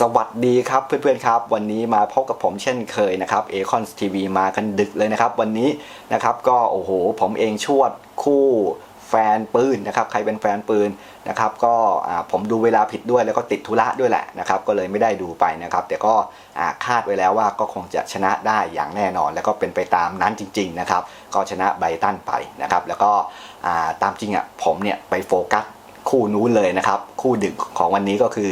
สวัสดีครับเพื่อนๆครับ วันนี้มาพบกับผมเช่นเคยนะครับเอคอนทีวีมากันดึกเลยนะครับ วันนี้นะครับก็โอ้โห ผมเองชวดคู่แฟนปืนนะครับใครเป็นแฟนปืนนะครับก็ผมดูเวลาผิดด้วยแล้วก็ติดธุระด้วยแหละนะครับก็เลยไม่ได้ดูไปนะครับแต่ก็คาดไว้แล้วว่าก็คงจะชนะได้อย่างแน่นอน แล้วก็เป็นไปตามนั้นจริง ๆนะครับ ก็ชนะไบตันไปนะครับแล้วก็ตามจริงอะผมเนี่ยไปโฟกัส คู่นู้นเลยนะครับ คู่ดึกของวันนี้ก็คือ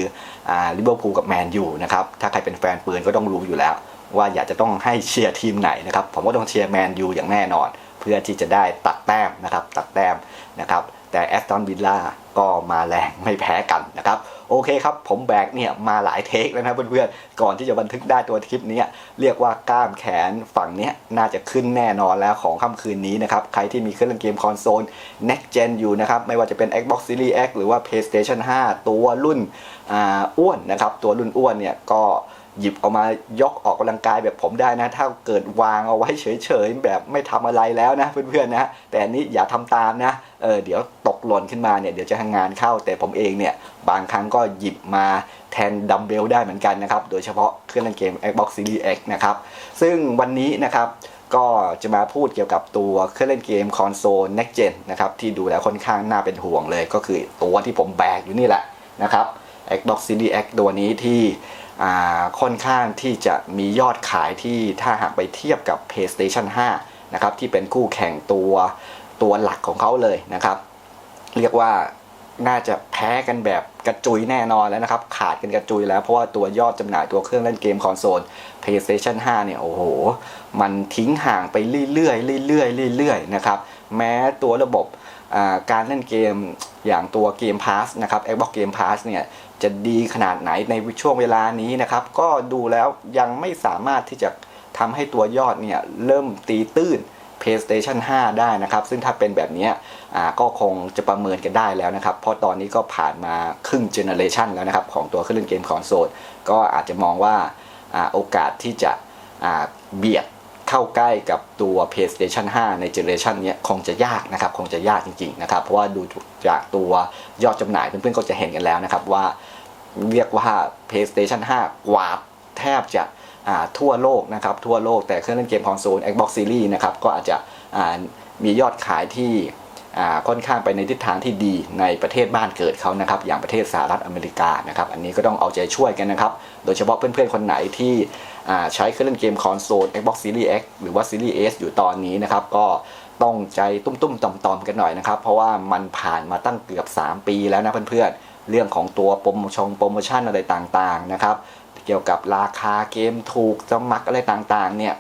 ลิเวอร์พูลกับแมนยูนะครับ ถ้าใครเป็นแฟนปืนก็ต้องรู้อยู่แล้ว ว่าอยากจะต้องให้เชียร์ทีมไหนนะครับ ผมก็ต้องเชียร์แมนยูอย่างแน่นอน เพื่อที่จะได้ตัดแต้มนะครับ ตัดแต้มนะครับ แต่แอสตันวิลล่า ก็มาแรงไม่แพ้กันนะครับโอเคครับ ผมแบกเนี่ยมาหลายเทคแล้วนะเพื่อนๆ ก่อนที่จะบันทึกได้ตัวคลิปนี้เรียกว่ากล้ามแขนฝั่งเนี้ยน่าจะขึ้นแน่นอนแล้วของค่ำคืนนี้นะครับ ใครที่มีเครื่องเล่นเกมคอนโซล Next Gen อยู่นะครับ ไม่ว่าจะเป็น Xbox Series X หรือว่า PlayStation 5 ตัวรุ่นอ้วนนะครับ ตัวรุ่นอ้วนเนี่ยก็ หยิบเอามายกออกกำลังกายแบบผมได้นะ ถ้าเกิดวางเอาไว้เฉยๆ แบบไม่ทำอะไรแล้วนะเพื่อนๆนะแต่อันนี้อย่าทำตามนะเออเดี๋ยวตกหล่นขึ้นมาเนี่ยเดี๋ยวจะทางงานเข้าแต่ผมเองเนี่ยบางครั้งก็หยิบมาแทนดัมเบลได้เหมือนกันนะครับโดยเฉพาะเครื่องเล่นเกม Xbox Series X นะครับซึ่งวันนี้นะครับก็จะมาพูดเกี่ยวกับตัวเครื่องเล่นเกมคอนโซล Next Gen นะครับที่ดูแล้วค่อนข้างน่าเป็นห่วงเลย ก็คือตัวที่ผมแบกอยู่นี่แหละนะครับ Xbox Series X ตัวนี้ที่ ค่อนข้างที่จะมียอดขายที่ถ้าหากไปเทียบกับ PlayStation 5 นะครับ ที่เป็นคู่แข่งตัวตัวหลักของเขาเลยนะครับ เรียกว่าน่าจะแพ้กันแบบกระจุยแน่นอนแล้วนะครับ ขาดกันกระจุยแล้วเพราะว่าตัวยอดจำหน่ายตัวเครื่องเล่นเกมคอนโซล PlayStation 5 เนี่ย โอ้โห มันทิ้งห่างไปเรื่อยๆเรื่อยๆเรื่อยๆนะครับ แม้ตัวระบบ การเล่นเกมอย่างตัวเกม Pass นะครับ Xbox Game Pass เนี่ยจะดีขนาดไหนในช่วงเวลานี้นะครับ ก็ดูแล้วยังไม่สามารถที่จะทำให้ตัวยอดเนี่ยเริ่มตีตื้น PlayStation 5 ได้นะครับ ซึ่งถ้าเป็นแบบนี้ก็คงจะประเมินกันได้แล้วนะครับ เพราะตอนนี้ก็ผ่านมาครึ่งเจเนอเรชันแล้วนะครับ ของตัวเครื่องเล่นเกมคอนโซลก็อาจจะมองว่าอโอกาสที่จะเบียด เข้าใกล้กับตัว PlayStation 5 ในเจเนอเรชันนี้คงจะยากนะครับคงจะยากจริงๆนะครับเพราะว่าดูจากตัวยอดจำหน่ายเพื่อนๆก็จะเห็นกันแล้วนะครับว่าเรียกว่า PlayStation 5 กวาดแทบจะทั่วโลกนะครับทั่วโลกแต่เครื่องเล่นเกมคอนโซล Xbox Series นะครับก็อาจจะมียอดขายที่ ค่อนข้างไปในทิศทางที่ดีในประเทศบ้านเกิดเขานะครับ อย่างประเทศสหรัฐอเมริกานะครับ อันนี้ก็ต้องเอาใจช่วยกันนะครับ โดยเฉพาะเพื่อนๆคนไหนที่ใช้เครื่องเล่นเกมคอนโซล Xbox Series X หรือว่า Series S อยู่ตอนนี้นะครับ ก็ต้องใจตุ้มๆต่อมๆกันหน่อยนะครับ เพราะว่ามันผ่านมาตั้งเกือบ 3 ปีแล้วนะเพื่อนๆ เรื่องของตัวโปรโมชั่นโปรโมชั่นอะไรต่างๆนะครับ เกี่ยวกับราคาเกมถูกสมัครอะไรต่างๆเนี่ย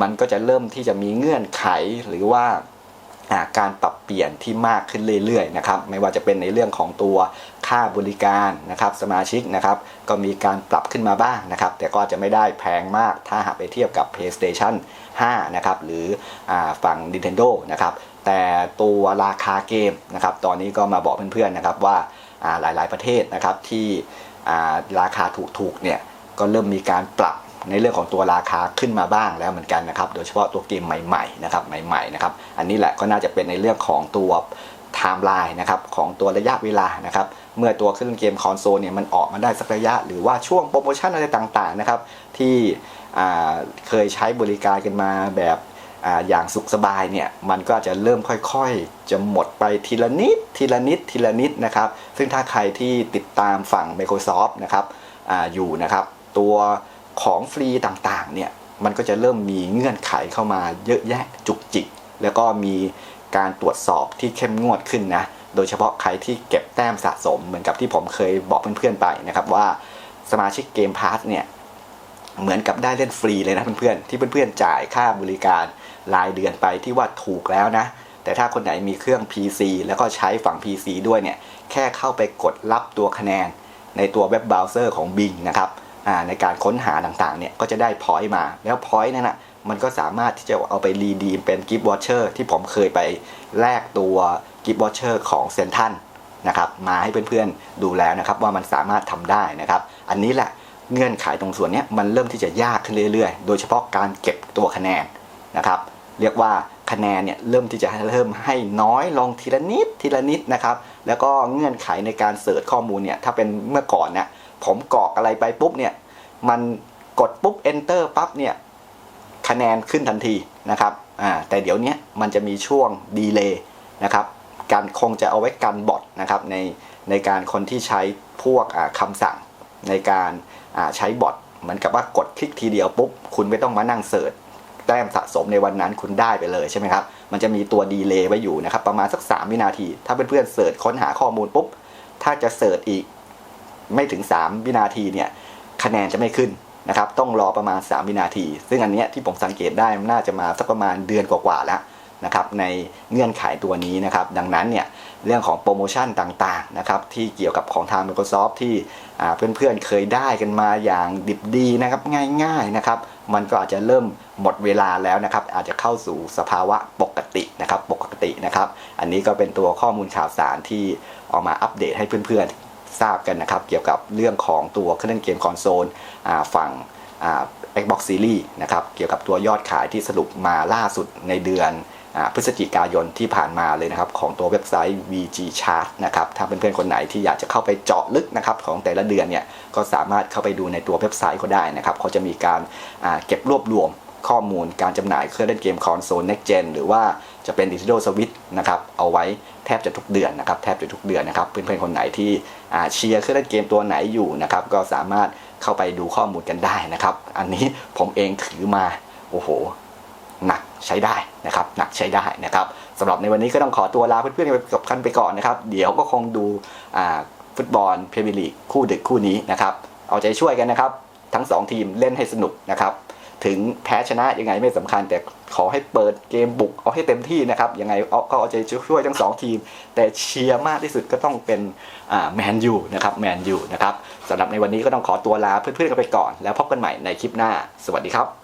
มันก็จะเริ่มที่จะมีเงื่อนไขหรือว่า การปรับเปลี่ยนที่มากขึ้นเรื่อยๆนะครับไม่ว่าจะเป็นในเรื่องของตัวค่าบริการนะครับสมาชิกนะครับก็มีการปรับขึ้นมาบ้างนะครับแต่ก็จะไม่ได้แพงมากถ้าหากไปเทียบกับ PlayStation 5นะครับหรืออฝั่ง Nintendo นะครับแต่ตัวราคาเกมนะครับตอนนี้ก็มาบอกเพื่อนๆนะครับว่าหลายๆประเทศนะครับที่ราคาถูกๆเนี่ยก็เริ่มมีการปรับ ในเรื่องของตัวราคาขึ้นมาบ้างแล้วเหมือนกันนะครับ โดยเฉพาะตัวเกมใหม่ๆนะครับใหม่ๆนะครับอันนี้แหละก็น่าจะเป็นในเรื่องของตัวไทม์ไลน์นะครับของตัวระยะเวลานะครับเมื่อตัวเครื่องเกมคอนโซลเนี่ยมันออกมาได้สักระยะ หรือว่าช่วงโปรโมชั่นอะไรต่างๆนะครับที่เคยใช้บริการกันมาแบบออย่างสุขสบายเนี่ยมันก็จะเริ่มค่อยๆ จะหมดไปทีละนิดทีละนิดทีละนิดนะครับซึ่งถ้าใครที่ติดตามฝั่ง Microsoft นะครับออยู่นะครับตัว ของฟรีต่างๆเนี่ยมันก็จะเริ่มมีเงื่อนไขเข้ามาเยอะแยะจุกจิก แล้วก็มีการตรวจสอบที่เข้มงวดขึ้นนะ โดยเฉพาะใครที่เก็บแต้มสะสมเหมือนกับที่ผมเคยบอกเพื่อนๆไปนะครับว่าสมาชิกเกมพาสเนี่ยเหมือนกับได้เล่นฟรีเลยนะเพื่อนๆที่เพื่อนๆจ่ายค่าบริการรายเดือนไปที่ว่าถูกแล้วนะ แต่ถ้าคนไหนมีเครื่อง PC แล้วก็ใช้ฝั่ง PC ด้วยเนี่ยแค่เข้าไปกดรับตัวคะแนนในตัวเว็บเบราว์เซอร์ของ Bing นะครับ ในการค้นหาต่างๆเนี่ยก็จะได้พอยต์มา แล้วพอยต์นั่นนะมันก็สามารถที่จะเอาไปรีดีมเป็นกิฟต์วอเชอร์ที่ผมเคยไปแลกตัวกิฟต์วอเชอร์ของเซนทันนะครับมาให้เพื่อนๆดูแล้วนะครับว่ามันสามารถทำได้นะครับ อันนี้แหละเงื่อนไขตรงส่วนนี้มันเริ่มที่จะยากขึ้นเรื่อยๆ โดยเฉพาะการเก็บตัวคะแนนนะครับเรียกว่าคะแนนเนี่ยเริ่มที่จะเริ่มให้น้อยลงทีละนิดทีละนิดนะครับ แล้วก็เงื่อนไขในการเสิร์ชข้อมูลเนี่ยถ้าเป็นเมื่อก่อนเนี่ย ผมกรอกอะไรไปปุ๊บเนี่ย มันกดปุ๊บ enter ปั๊บเนี่ย คะแนนขึ้นทันทีนะครับอ่าแต่เดี๋ยวนี้มันจะมีช่วงดีเลย์นะครับการคงจะเอาไว้กันบอทนะครับในในการคนที่ใช้พวกคำสั่งในการใช้บอทเหมือนกับว่ากดคลิกทีเดียวปุ๊บ คุณไม่ต้องมานั่งเสิร์ชแต้มสะสมในวันนั้นคุณได้ไปเลยใช่ไหมครับ มันจะมีตัวดีเลย์ไว้อยู่นะครับ ประมาณสัก 3 วินาที ถ้าเพื่อนๆเสิร์ชค้นหาข้อมูลปุ๊บ ถ้าจะเสิร์ชอีก ไม่ถึง 3 วินาทีเนี่ยคะแนนจะไม่ขึ้นนะครับต้องรอประมาณ 3 วินาที ซึ่งอันเนี้ยที่ผมสังเกตได้มันน่าจะมาสักประมาณเดือนกว่าๆแล้วนะครับในเงื่อนไขตัวนี้นะครับดังนั้นเนี่ยเรื่องของโปรโมชั่นต่างๆนะครับที่เกี่ยวกับของทาง Microsoft ที่เพื่อนๆเคยได้กันมาอย่างดิบดีนะครับง่ายๆนะครับมันก็อาจจะเริ่มหมดเวลาแล้วนะครับอาจจะเข้าสู่สภาวะปกตินะครับปกตินะครับ อันนี้ก็เป็นตัวข้อมูลข่าวสารที่ออกมาอัปเดตให้เพื่อนๆ ทราบกันนะครับ เกี่ยวกับเรื่องของตัวเครื่องเล่นเกมคอนโซลฝั่ง Xbox Series นะครับ เกี่ยวกับตัวยอดขายที่สรุปมาล่าสุดในเดือนอพฤศจิกายนที่ผ่านมาเลยนะครับ ของตัวเว็บไซต์ VG Chart นะครับ ถ้าเพื่อนๆคนไหนที่อยากจะเข้าไปเจาะลึกนะครับของแต่ละเดือนเนี่ย ก็สามารถเข้าไปดูในตัวเว็บไซต์เขาได้นะครับ เขาจะมีการเก็บรวบรวมข้อมูลการจำหน่ายเครื่องเล่นเกมคอนโซล Next Gen หรือว่า จะเป็น Nintendo Switch นะครับเอาไว้แทบจะทุกเดือนนะครับแทบจะทุกเดือนนะครับเพื่อนๆคนไหนที่เชียร์เครื่องเล่นเกมตัวไหนอยู่นะครับก็สามารถเข้าไปดูข้อมูลกันได้นะครับ อันนี้ผมเองถือมาโอ้โหหนักใช้ได้นะครับหนักใช้ได้นะครับสำหรับในวันนี้ก็ต้องขอตัวลาเพื่อนๆไปกับคันไปก่อนนะครับ เดี๋ยวก็คงดูฟุตบอลพเมียร์ลีกคู่ดึกคู่นี้นะครับเอาใจช่วยกันนะครับ ทั้ง 2 ทีมเล่นให้สนุกนะครับ ถึงแพ้ชนะยังไงไม่สำคัญ แต่ขอให้เปิดเกมบุกเอาให้เต็มที่นะครับยังไงเอาก็เอาใจช่วยทั้งสองทีม แต่เชียร์มากที่สุดก็ต้องเป็นแมนยูนะครับแมนยูนะครับสำหรับในวันนี้ก็ต้องขอตัวลาเพื่อนๆกันไปก่อน แล้วพบกันใหม่ในคลิปหน้า สวัสดีครับ